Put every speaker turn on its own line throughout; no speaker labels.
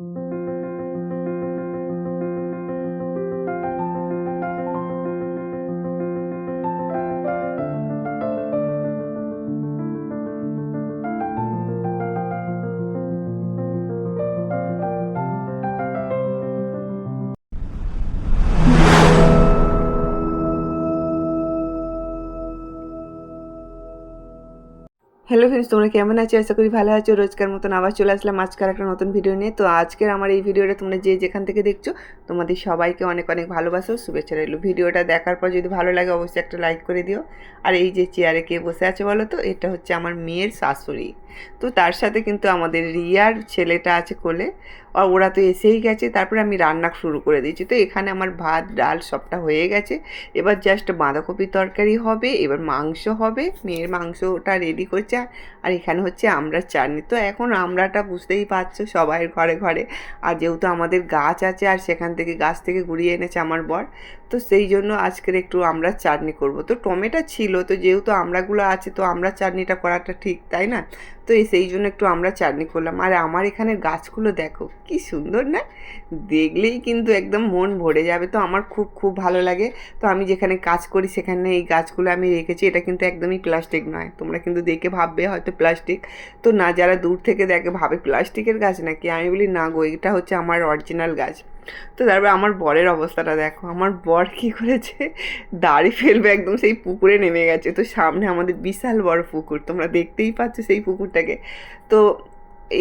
thank you hello friends তোমরা কেমন আছো? আশা করি ভালো আছো। রোজকার মতন আবার চলে আসলাম আজকের একটা নতুন ভিডিও নিয়ে। তো আজকের আমার এই ভিডিওটা তোমরা যে যেখান থেকে দেখছ, তোমাদের সবাইকে অনেক অনেক ভালোবাসো, শুভেচ্ছা রইল। ভিডিওটা দেখার পর যদি ভালো লাগে, অবশ্যই একটা লাইক করে দিও। আর এই যে চেয়ারে কে বসে আছে বলো তো, এটা হচ্ছে আমার মেয়ের শাশুড়ি। তো তার সাথে কিন্তু আমাদের রিয়ার ছেলেটা আছে কোলে। আর ওরা তো এসেই গেছে, তারপরে আমি রান্না শুরু করে দিয়েছি। তো এখানে আমার ভাত, ডাল সবটা হয়ে গেছে। এবার জাস্ট বাঁধাকপি তরকারি হবে, এবার মাংস হবে, মেয়ের মাংসটা রেডি করছে। আর এখানে হচ্ছে আমরা চাটনি। তো এখন আমরাটা বুঝতেই পারছ সবাই ঘরে ঘরে। আর যেহেতু আমাদের গাছ আছে, আর সেখান থেকে গাছ থেকে ঘুরিয়ে এনেছে আমার বর তো সেই জন্য আজকের একটু আমরা চাটনি করব। তো টমেটো ছিল, তো যেহেতু আমরাগুলো আছে, তো আমরা চাটনিটা করাটা ঠিক, তাই না? তো সেই জন্য একটু আমরা চাটনি করলাম। আর আমার এখানে গাছগুলো দেখো, কি সুন্দর না? দেখলেই কিন্তু একদম মন ভরে যাবে। তো আমার খুব খুব ভালো লাগে। তো আমি যেখানে কাজ করি, সেখানে এই গাছগুলো আমি রেখেছি। এটা কিন্তু একদমই প্লাস্টিক নয়। তোমরা কিন্তু দেখে ভাববে হয়তো প্লাস্টিক। তো না, যারা দূর থেকে দেখে ভাবে প্লাস্টিকের গাছ নাকি? আমি বলি, না গো, এটা হচ্ছে আমার অরিজিনাল গাছ। তো তারপরে আমার বরের অবস্থাটা দেখো, আমার বর কী করেছে? দাড়ি ফেলবে একদম সেই পুকুরে নেমে গেছে। তো সামনে আমাদের বিশাল বড় পুকুর, তোমরা দেখতেই পাচ্ছ সেই পুকুরটাকে। তো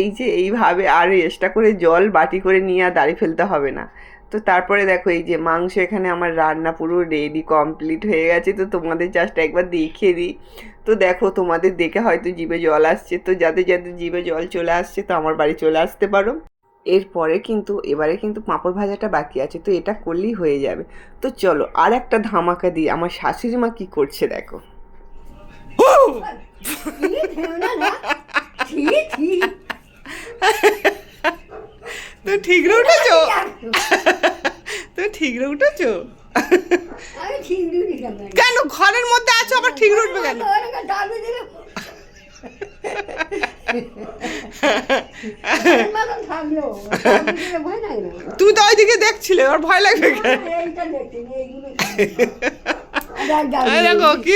এই যে এইভাবে আর এক্সট্রা করে জল বাটি করে নিয়ে আর দাড়ি ফেলতে হবে না। তো তারপরে দেখো এই যে মাংস এখানে আমার রান্না পুরো রেডি কমপ্লিট হয়ে গেছে। তো তোমাদের জাস্ট একবার দেখিয়ে দিই। তো দেখো তোমাদের দেখে হয়তো জিভে জল আসছে। তো যাদের যাদের জিভে জল চলে আসছে, তো আমার বাড়ি চলে আসতে পারো। এরপরে কিন্তু, এবারে কিন্তু পাঁপড় ভাজাটা বাকি আছে, তো এটা করলেই হয়ে যাবে। তো চলো আর একটা ধামাকা দিই, আমার শাশুড়ি মা কী করছে দেখো। তো ঠিক রে উঠেছো? তো ঠিক রে উঠেছো?
কেন,
ঘরের মধ্যে আছো, আবার ঠিক উঠবে কেন? তুমি তো ওইদিকে দেখছিলে ওর ভয় লাগবে এই দেখো কি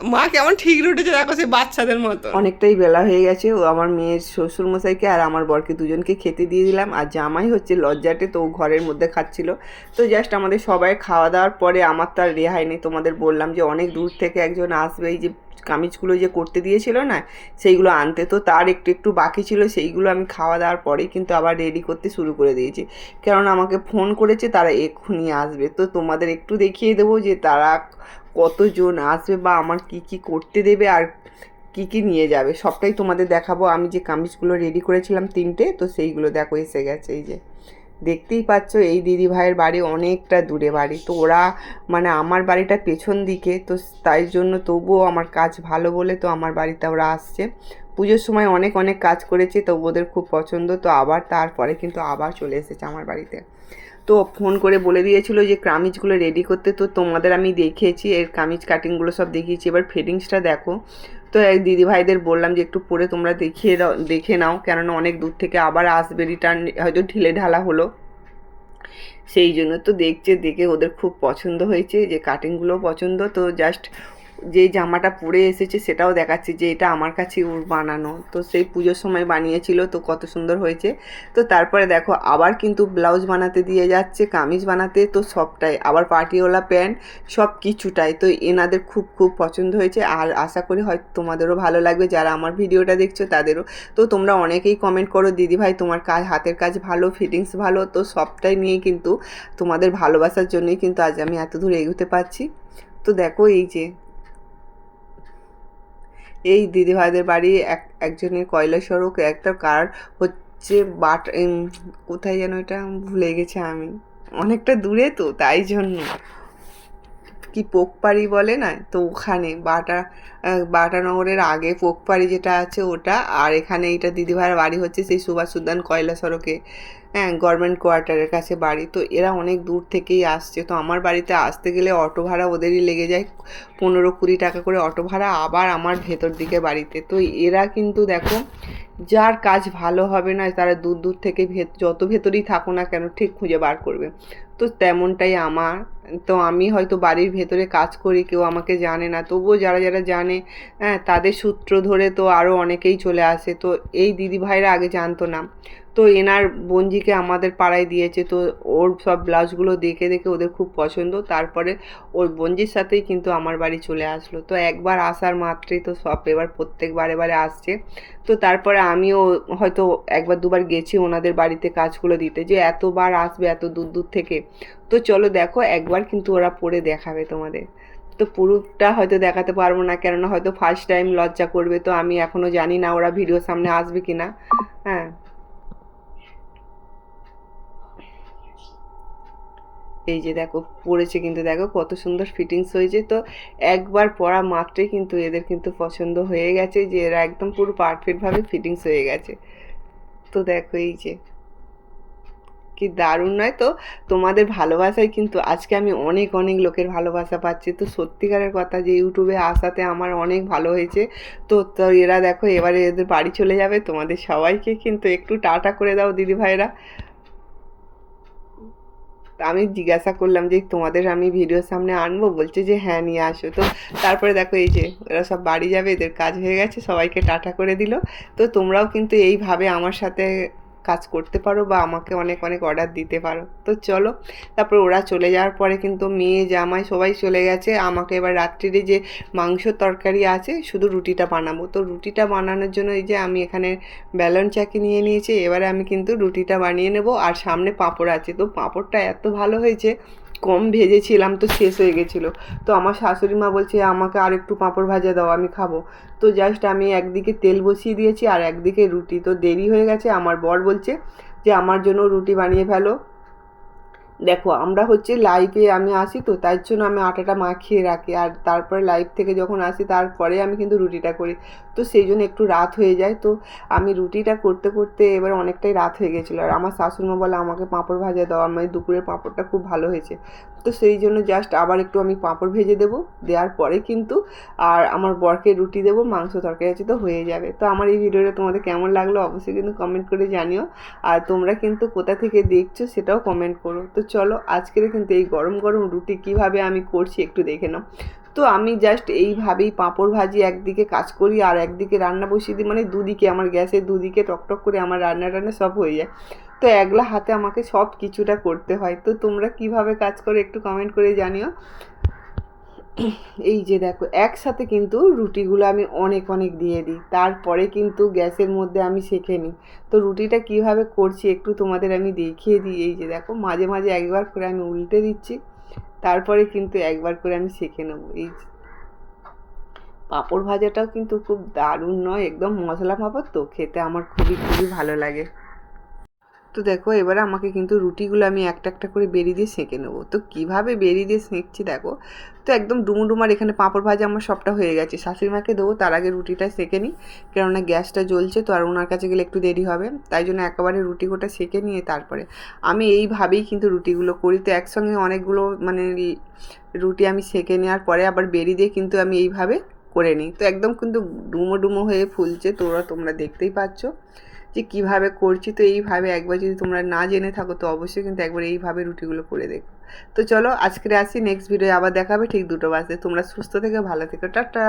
মা কেমন ঠিক উঠেছে দেখো সে বাচ্চাদের মতো। অনেকটাই বেলা হয়ে গেছে, ও আমার মেয়ের শ্বশুর মশাইকে আর আমার বরকে দুজনকে খেতে দিয়ে দিলাম। আর জামাই হচ্ছে লজ্জাটে তো ঘরের মধ্যে খাচ্ছিল। তো জাস্ট আমাদের সবাই খাওয়া দাওয়ার পরে আমার তো আর রেহাই নেই। তোমাদের বললাম যে অনেক দূর থেকে একজন আসবে, এই যে কামিজগুলো যে করতে দিয়েছিল না, সেইগুলো আনতে। তো তার একটু একটু বাকি ছিল, সেইগুলো আমি খাওয়া দাওয়ার পরেই কিন্তু আবার রেডি করতে শুরু করে দিয়েছি। কারণ আমাকে ফোন করেছে, তারা এক্ষুনি আসবে। তো তোমাদের একটু দেখিয়ে দেবো যে তারা কতজন আসবে বা আমার কি কি করতে দেবে আর কি কি নিয়ে যাবে, সবটাই তোমাদের দেখাবো। আমি যে কামিজগুলো রেডি করেছিলাম তিনটে, তো সেইগুলো দেখো, এসে গেছে এই যে। দেখতেই পাচ্ছ, এই দিদি ভাইয়ের বাড়ি অনেকটা দূরে বাড়ি। তো ওরা মানে আমার বাড়িটা পেছন দিকে, তো তাই জন্য তবুও আমার কাজ ভালো বলে তো আমার বাড়িতে ওরা আসছে। পুজোর সময় অনেক অনেক কাজ করেছে, তো ওদের খুব পছন্দ, তো আবার তারপরে কিন্তু আবার চলে এসেছে আমার বাড়িতে। তো ফোন করে বলে দিয়েছিল যে, কামিজগুলো রেডি করতে তো তোমাদের আমি দেখিয়েছি, এর কামিজ কাটিংগুলো সব দেখিয়েছি, এবার ফিটিংসটা দেখো। তো এক দিদি ভাইদের বললাম যে, একটু পরে তোমরা দেখিয়ে দাও, দেখে নাও। কেননা অনেক দূর থেকে আবার আসবে রিটার্ন হয়তো ঢিলে ঢালা হলো। সেই জন্য তো দেখছে, দেখে ওদের খুব পছন্দ হয়েছে যে কাটিংগুলো পছন্দ। তো জাস্ট যে জামাটা পরে এসেছে সেটাও দেখাচ্ছে যে এটা আমার কাছে ওর বানানো। তো সেই পুজোর সময় বানিয়েছিল, তো কত সুন্দর হয়েছে। তো তারপরে দেখো, আবার কিন্তু ব্লাউজ বানাতে দিয়ে যাচ্ছে, কামিজ বানাতে, তো সবটাই। আবার পার্টিওয়ালা প্যান্ট, সব কিছুটাই। তো এনাদের খুব খুব পছন্দ হয়েছে। আর আশা করি হয়তো তোমাদেরও ভালো লাগবে, যারা আমার ভিডিওটা দেখছ তাদেরও। তো তোমরা অনেকেই কমেন্ট করো দিদি ভাই তোমার কাজ হাতের কাজ ভালো ফিটিংস ভালো? তো সবটাই নিয়ে কিন্তু তোমাদের ভালোবাসার জন্যই কিন্তু আজ আমি এত দূর এগোতে পারছি। তো দেখো এই যে এই দিদিভাইদের বাড়ি এক, একজনের কয়লা সড়ক একটা কার হচ্ছে বাট কোথায় যেন এটা ভুলে গেছে আমি। অনেকটা দূরে তো, তাই জন্য। কি পোকপাড়ি বলে না? তো ওখানে বাটা বাটানগরের আগে পোকপাড়ি যেটা আছে ওটা, আর এখানে এইটা দিদিভাইয়ের বাড়ি হচ্ছে সেই সুভাষ উদ্যান কয়লা সড়কে হ্যাঁ গভর্নমেন্ট কোয়ার্টারের কাছে বাড়ি। তো এরা অনেক দূর থেকেই আসছে। তো আমার বাড়িতে আসতে গেলে অটো ভাড়া ওদেরই লেগে যায়। পনেরো কুড়ি টাকা করে অটো ভাড়া আবার আমার ভেতর দিকে বাড়িতে। তো এরা কিন্তু দেখো যার কাজ ভালো হবে না, তারা দূর দূর থেকে ভেত, যত ভেতরেই থাকো না কেন ঠিক খুঁজে বার করবে। তো তেমনটাই আমার। তো আমি হয়তো বাড়ির ভেতরে কাজ করি, কেউ আমাকে জানে না। তবুও যারা যারা জানে হ্যাঁ তাদের সূত্র ধরে তো আরও অনেকেই চলে আসে। তো এই দিদিভাইরা আগে জানতো না। তো এনার বঞ্জিকে আমাদের পাড়ায় দিয়েছে। তো ওর সব ব্লাউজগুলো দেখে দেখে ওদের খুব পছন্দ। তারপরে ওর বঞ্জির সাথেই কিন্তু আমার বাড়ি চলে আসলো। তো একবার আসার মাত্রই তো সব এবার প্রত্যেক বারে বারে আসছে। তো তারপরে আমিও হয়তো একবার দুবার গেছি ওনাদের বাড়িতে কাজগুলো দিতে যে এতবার আসবে এত দূর দূর থেকে। তো চলো দেখো, একবার কিন্তু ওরা পরে দেখাবে তোমাদের। তো পুরোটা হয়তো দেখাতে পারব না কেননা হয়তো ফার্স্ট টাইম লজ্জা করবে। তো আমি এখনও জানি না ওরা ভিডিও সামনে আসবে কি না হ্যাঁ এই যে দেখো পরেছে কিন্তু দেখো কত সুন্দর ফিটিংস হয়েছে। তো একবার পরা মাত্রই কিন্তু এদের কিন্তু পছন্দ হয়ে গেছে যে এরা একদম পুরো পারফেক্টভাবে ফিটিংস হয়ে গেছে। তো দেখো এই যে, কি দারুণ নয় তো? তোমাদের ভালোবাসায় কিন্তু আজকে আমি অনেক অনেক লোকের ভালোবাসা পাচ্ছি। তো সত্যিকারের কথা যে ইউটিউবে আসাতে আমার অনেক ভালো হয়েছে। তো তো এরা দেখো এবারে এদের বাড়ি চলে যাবে। তোমাদের সবাইকে কিন্তু একটু টাটা করে দাও দিদি ভাইরা আমি জিজ্ঞাসা করলাম যে তোমাদের আমি ভিডিওর সামনে আনব? বলছে যে হ্যাঁ নিয়ে আসো। তো তারপরে দেখো এই যে ওরা সব বাড়ি যাবে, এদের কাজ হয়ে গেছে, সবাইকে টাটা করে দিল। তো তোমরাও কিন্তু এইভাবে আমার সাথে কাজ করতে পারো বা আমাকে অনেক অনেক অর্ডার দিতে পারো। তো চলো, তারপর ওরা চলে যাওয়ার পরে কিন্তু মেয়ে, জামাই সবাই চলে গেছে। আমাকে এবার রাত্রিরে যে মাংস তরকারি আছে, শুধু রুটিটা বানাবো। তো রুটিটা বানানোর জন্য এই যে আমি এখানে ব্যালন চাকি নিয়ে নিয়েছি, এবারে আমি কিন্তু রুটিটা বানিয়ে নেব। আর সামনে পাঁপড় আছে। তো পাঁপড়টা এত ভালো হয়েছে কম ভেজেছিলাম, তো শেষ হয়ে গেছিল। তো আমার শাশুড়ি মা বলছে, আমাকে আর একটু পাঁপড় ভাজা দাও, আমি খাব। তো জাস্ট আমি একদিকে তেল বসিয়ে দিয়েছি আর একদিকে রুটি। তো দেরি হয়ে গেছে, আমার বর বলছে যে, আমার জন্য রুটি বানিয়ে ফেলো। দেখো, আমরা হচ্ছে লাইভে আমি আসি তো, তার জন্য আমি আটাটা মাখিয়ে রাখি। আর তারপরে লাইভ থেকে যখন আসি, তারপরে আমি কিন্তু রুটিটা করি। তো সেই জন্য একটু রাত হয়ে যায়। তো আমি রুটিটা করতে করতে এবার অনেকটাই রাত হয়ে গেছিল। আর আমার শাশুড়িমা বলে, আমাকে পাঁপড় ভাজা দাও। আমার দুপুরের পাঁপড়টা খুব ভালো হয়েছে। তো সেই জন্য জাস্ট আবার একটু আমি পাঁপড় ভেজে দেবো। দেওয়ার পরে কিন্তু আর আমার বরকে রুটি দেবো, মাংস তরকারি আছে তো হয়ে যাবে। তো আমার এই ভিডিওটা তোমাদের কেমন লাগল অবশ্যই কিন্তু কমেন্ট করে জানিও। আর তোমরা কিন্তু কোথা থেকে দেখছ সেটাও কমেন্ট করো। তো চলো, আজকের কিন্তু এই গরম গরম রুটি কীভাবে আমি করছি একটু দেখে নাও। তো আমি জাস্ট এইভাবেই পাঁপড় ভাজি একদিকে কাজ করি আর একদিকে রান্না বসিয়ে দিই মানে দুদিকে আমার গ্যাসের দুদিকে টকটক করে আমার রান্না টান্না সব হয়ে যায়। তো একলা হাতে আমাকে সব কিছুটা করতে হয়। তো তোমরা কীভাবে কাজ করো একটু কমেন্ট করে জানিও। এই যে দেখো, একসাথে কিন্তু রুটিগুলো আমি অনেক অনেক দিয়ে দিই। তারপরে কিন্তু গ্যাসের মধ্যে আমি শেখে নিই। তো রুটিটা কীভাবে করছি একটু তোমাদের আমি দেখিয়ে দিই। এই যে দেখো, মাঝে মাঝে একবার করে আমি উল্টে দিচ্ছি, তারপরে কিন্তু একবার করে আমি শেখে নেব। এই পাঁপড় ভাজাটাও কিন্তু খুব দারুণ নয়, একদম মশলা পাঁপড় তো, খেতে আমার খুবই খুবই ভালো লাগে। তো দেখো, এবারে আমাকে কিন্তু রুটিগুলো আমি একটা একটা করে বেরিয়ে দিয়ে সেঁকে নেব। তো কীভাবে বেরিয়ে দিয়ে সেঁকছি দেখো, তো একদম ডুমুডুমার এখানে পাঁপড় ভাজা আমার সবটা হয়ে গেছে। শাশুড়ি মাকে দেবো, তার আগে রুটিটা সেঁকে নিই, কেননা গ্যাসটা জ্বলছে তো আর ওনার কাছে গেলে একটু দেরি হবে। তাই জন্য একেবারে রুটি গোটা সেঁকে নিয়ে তারপরে আমি এইভাবেই কিন্তু রুটিগুলো করি। তো একসঙ্গে অনেকগুলো মানে রুটি আমি সেঁকে নেওয়ার পরে আবার বেরিয়ে দিয়ে কিন্তু আমি এইভাবে করে নিই। তো একদম কিন্তু ডুমো ডুমো হয়ে ফুলছে, তোরা, তোমরা দেখতেই পাচ্ছ। যে কীভাবে করছি, তো এইভাবে একবার যদি তোমরা না জেনে থাকো, তো অবশ্যই কিন্তু একবার এইভাবে রুটিগুলো করে দেখো। তো চলো আজকে আসি নেক্সট ভিডিও আবার দেখাবে, ঠিক দুটো বাজে। তোমরা সুস্থ থেকে, ভালো থেকো, টাটা।